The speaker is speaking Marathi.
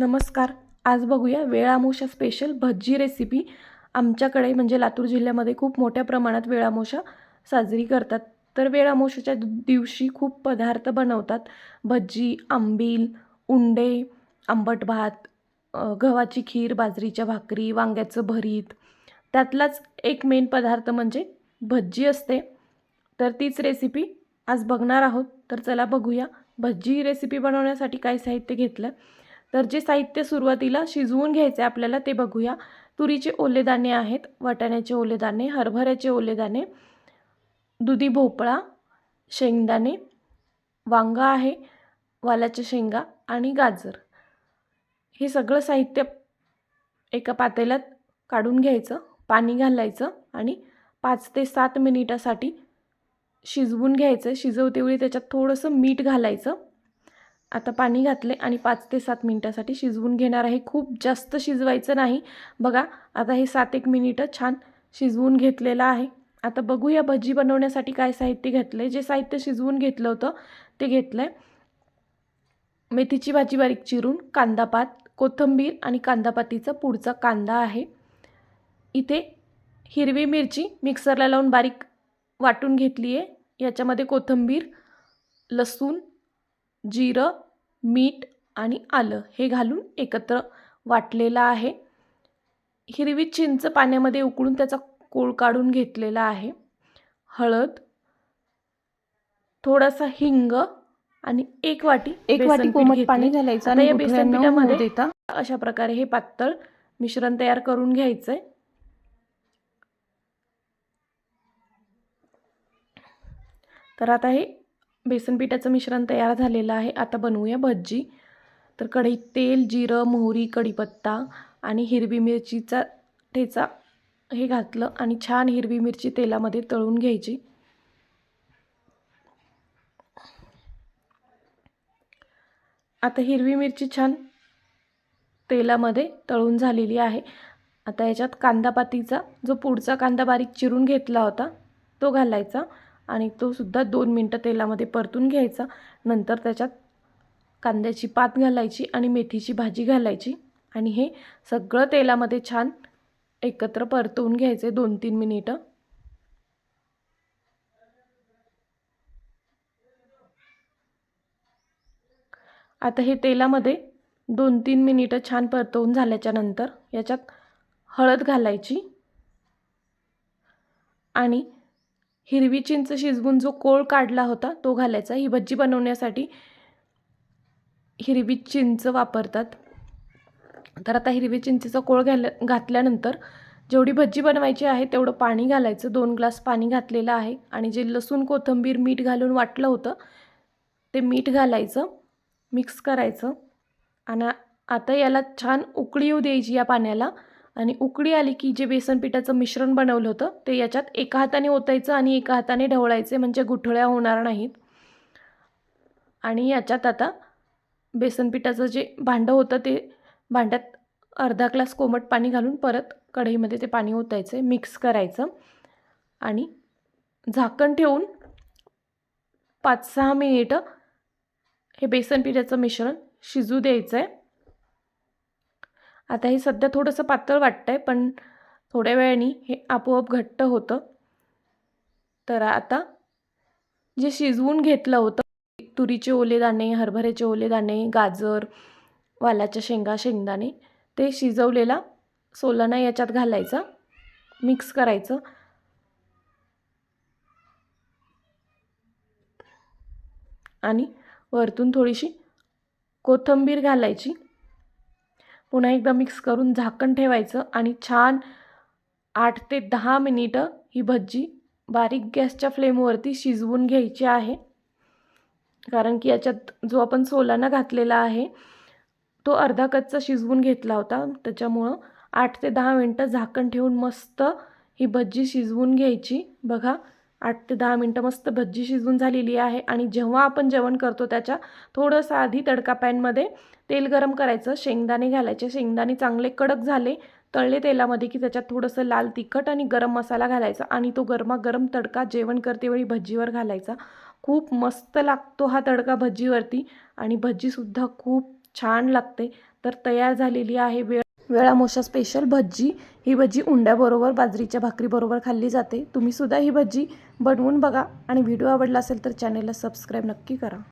नमस्कार. आज बघूया वेळामोशा स्पेशल भज्जी रेसिपी आमच्याकडे म्हणजे लातूर जिल्ह्यामध्ये खूप मोठ्या प्रमाणात वेळामोशा साजरी करतात. तर वेळामोशाच्या दिवशी खूप पदार्थ बनवतात. भज्जी आंबील उंडे आंबट भात गव्हाची खीर बाजरीच्या भाकरी वांग्याचं भरीत. त्यातलाच एक मेन पदार्थ म्हणजे भज्जी असते. तर तीच रेसिपी आज बघणार आहोत. तर चला बघूया भज्जी रेसिपी बनवण्यासाठी काय साहित्य घेतलं. तर जे साहित्य सुरुवातीला शिजवून घ्यायचे आपल्याला ते बघूया. तुरीचे ओलेदाणे आहेत वाटाण्याचे ओलेदाणे हरभऱ्याचे ओलेदाणे दुधी भोपळा शेंगदाणे वांगा आहे वालाच्या शेंगा आणि गाजर. हे सगळं साहित्य एका पातेल्यात काढून घ्यायचं पाणी घालायचं आणि पाच ते सात मिनिटासाठी शिजवून घ्यायचं. शिजवतेवेळी त्याच्यात थोडंसं मीठ घालायचं. आता पाणी घातले आणि पाच ते सात मिनटासाठी शिजवून घेणार आहे. खूप जास्त शिजवायचं नाही. बघा आता हे सात एक मिनिटं छान शिजवून घेतलेलं आहे. आता बघूया भजी बनवण्यासाठी काय साहित्य घेतलं आहे जे साहित्य शिजवून घेतलं होतं ते घेतलं आहे मेथीची भाजी बारीक चिरून कांदापात कोथिंबीर आणि कांदापातीचा पुढचा कांदा आहे. इथे हिरवी मिरची मिक्सरला लावून बारीक वाटून घेतली आहे याच्यामध्ये कोथिंबीर लसूण जिरं मीठ आणि आलं हे घालून एकत्र वाटलेलं आहे. हिरवी चिंच पाण्यामध्ये उकळून त्याचा कोळ काढून घेतलेला आहे. हळद थोडासा हिंग आणि एक वाटी एक वाटी कोमट. पाणी घालायचं आणि या बेसन पिठामध्ये देता? अशा प्रकारे हे पातळ मिश्रण तयार करून घ्यायचंय. तर आता हे बेसन पिठाचं मिश्रण तयार झालेलं आहे. आता बनवूया भज्जी. तर कढईत तेल जिरं मोहरी कढीपत्ता आणि हिरवी मिरचीचा ठेचा हे घातलं आणि छान हिरवी मिरची तेलामध्ये तळून घ्यायची. आता हिरवी मिरची छान तेलामध्ये तळून झालेली आहे. आता याच्यात कांदापातीचा जो पुढचा कांदा बारीक चिरून घेतला होता तो घालायचा. आणि तो सुद्धा दोन मिनटं तेलामध्ये परतून घ्यायचा. नंतर त्याच्यात कांद्याची पात घालायची आणि मेथीची भाजी घालायची. आणि हे सगळं तेलामध्ये छान एकत्र परतवून घ्यायचे दोन तीन मिनिटं. आता हे तेलामध्ये दोन तीन मिनिटं छान परतवून झाल्याच्यानंतर याच्यात हळद घालायची. आणि हिरवी चिंच शिजवून जो कोळ काढला होता तो घालायचा. ही भज्जी बनवण्यासाठी हिरवी चिंच वापरतात. तर आता हिरवी चिंचेचा कोळ घाल घातल्यानंतर जेवढी भज्जी बनवायची आहे तेवढं पाणी घालायचं. दोन ग्लास पाणी घातलेलं आहे आणि जे लसूण कोथिंबीर मीठ घालून वाटलं होतं ते मीठ घालायचं मिक्स करायचं. आणि आता याला छान उकळी येऊ द्यायची या पाण्याला. आणि उकळी आली की जे बेसन पिठाचं मिश्रण बनवलं होतं ते याच्यात एका हाताने ओतायचं आणि एका हाताने ढवळायचे म्हणजे गुठळ्या होणार नाहीत. आणि याच्यात आता बेसन पिठाचं जे भांडं होतं ते भांड्यात अर्धा ग्लास कोमट पाणी घालून परत कढईमध्ये ते पाणी ओतायचं आहे मिक्स करायचं. आणि झाकण ठेवून पाच सहा मिनिटं हे बेसन पिठाचं मिश्रण शिजू द्यायचं आहे आता हे सध्या थोडंसं पातळ वाटतं आहे पण थोड्या वेळाने हे आपोआप घट्ट होतं. तर आता जे शिजवून घेतलं होतं तुरीचे ओले दाणे हरभऱ्याचे ओले दाणे गाजर वालाच्या शेंगा शेंगदाणे ते शिजवलेला सोलाना याच्यात घालायचा मिक्स करायचं. आणि वरतून थोडीशी कोथिंबीर घालायची. पुन्हा एकदा मिक्स करून झाकण ठेवायचं आणि छान आठ ते दहा मिनिटं ही भज्जी बारीक गॅसच्या फ्लेमवरती शिजवून घ्यायची आहे. कारण की याच्यात जो आपण सोलाना घातलेला आहे तो अर्धा कच्चा शिजवून घेतला होता. त्याच्यामुळं आठ ते दहा मिनटं झाकण ठेवून मस्त ही भज्जी शिजवून घ्यायची. बघा आठ ते दहा मिनटं मस्त भज्जी शिजून झालेली आहे आणि जेव्हा आपण जेवण करतो त्याच्या थोडंसं आधी तडका पॅनमध्ये तेल गरम करायचं शेंगदाणे घालायचे. शेंगदाणे चांगले कडक झाले तळले तेलामध्ये की त्याच्यात थोडंसं लाल तिखट आणि गरम मसाला घालायचा आणि तो गरमागरम तडका जेवण करतेवेळी भज्जीवर घालायचा. खूप मस्त लागतो हा तडका भज्जीवरती आणि भज्जीसुद्धा खूप छान लागते. तर तयार झालेली आहे वेळ. वेळामोशा स्पेशल भज्जी. ही भज्जी उंड्याबरोबर बाजरीच्या भाकरीबरोबर खाल्ली जाते. तुम्हीसुद्धा ही भज्जी बनवून बघा. आणि व्हिडिओ आवडला असेल तर चॅनेलला सबस्क्राईब नक्की करा.